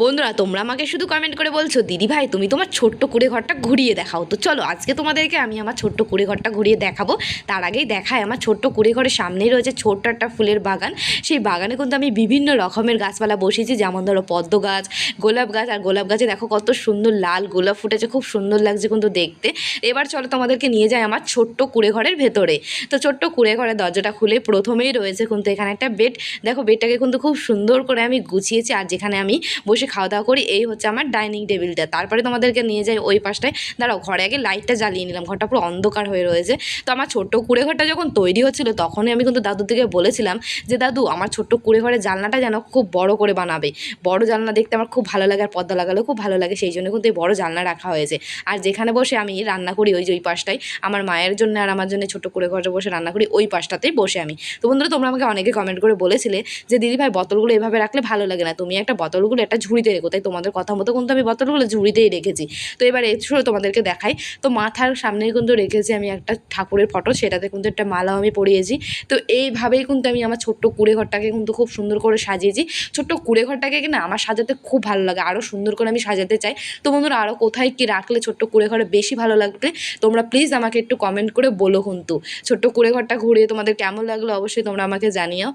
বন্ধুরা, তোমরা আমাকে শুধু কমেন্ট করে বলছো, দিদি ভাই, তুমি তোমার ছোট্ট কুড়ে ঘরটা ঘুরিয়ে দেখাও। তো চলো, আজকে তোমাদেরকে আমি আমার ছোট্ট কুড়ে ঘরটা ঘুরিয়ে দেখাবো। তার আগেই দেখায় আমার ছোট্ট কুড়ে ঘরের সামনেই রয়েছে ছোট্ট একটা ফুলের বাগান। সেই বাগানে কিন্তু আমি বিভিন্ন রকমের গাছপালা বসিয়েছি, যেমন ধরো পদ্ম গাছ, গোলাপ গাছ, আর গোলাপ গাছে দেখো কত সুন্দর লাল গোলাপ ফুটেছে, খুব সুন্দর লাগছে কিন্তু দেখতে। এবার চলো তোমাদেরকে নিয়ে যায় আমার ছোট্ট কুড়ে ঘরের ভেতরে। তো ছোট্ট কুড়ে ঘরের দরজাটা খুলে প্রথমেই রয়েছে কিন্তু এখানে একটা বেড। দেখো বেডটাকে কিন্তু খুব সুন্দর করে আমি গুছিয়েছি, আর যেখানে আমি বসে খাওয়া দাওয়া করি, এই হচ্ছে আমার ডাইনিং টেবিলটা তারপরে তোমাদেরকে নিয়ে যাই ওই পাশটায়। দাঁড়াও, ঘরে আগে লাইটটা জ্বালিয়ে নিলাম, ঘরটা পুরো অন্ধকার হয়ে রয়েছে। তো আমার ছোট্ট কুড়ে ঘরটা যখন তৈরি হচ্ছিল, তখনই আমি কিন্তু দাদুর দিকে বলেছিলাম যে, দাদু, আমার ছোট্ট কুড়ে ঘরের জানলাটা যেন খুব বড় করে বানাবে। বড় জানলা দেখতে আমার খুব ভালো লাগে আর পর্দা লাগালেও খুব ভালো লাগে। সেই জন্য কিন্তু এই বড় জানলা রাখা হয়েছে। আর যেখানে বসে আমি রান্না করি ওই যে ওই পাশটায়, আমার মায়ের জন্য আর আমার জন্য ছোট্ট করে ঘরে বসে রান্না করি, ওই পাশটাতেই বসে আমি। তো বন্ধুরা, তোমরা আমাকে অনেকে কমেন্ট করে বলেছিলে যে দিদি ভাই বোতলগুলো এভাবে রাখলে ভালো লাগে না। তুমি একটা বোতলগুলো, একটা ঝুড়িতে রেখো, তাই তোমাদের কথা মতো কিন্তু আমি বোতলগুলো ঝুড়িতেই রেখেছি। তো এবার এসো তোমাদেরকে দেখাই। তো মাথার সামনে কিন্তু রেখেছি আমি একটা ঠাকুরের ফটো, সেটাতে কিন্তু একটা মালাও আমি পরিয়েছি। তো এইভাবেই কিন্তু আমি আমার ছোট্ট কুড়ে ঘরটাকে কিন্তু খুব সুন্দর করে সাজিয়েছি। ছোট্ট কুড়ে ঘরটাকে না আমার সাজাতে খুব ভালো লাগে আরও সুন্দর করে আমি সাজাতে চাই। তো বন্ধুরা আরও কোথায় কি রাখলে ছোট্ট কুড়ে ঘরে বেশি ভালো লাগবে, তোমরা প্লিজ আমাকে একটু কমেন্ট করে বলো কিন্তু। ছোট্ট কুড়ে ঘরটা ঘুরিয়ে তোমাদের কেমন লাগল অবশ্যই তোমরা আমাকে জানিও।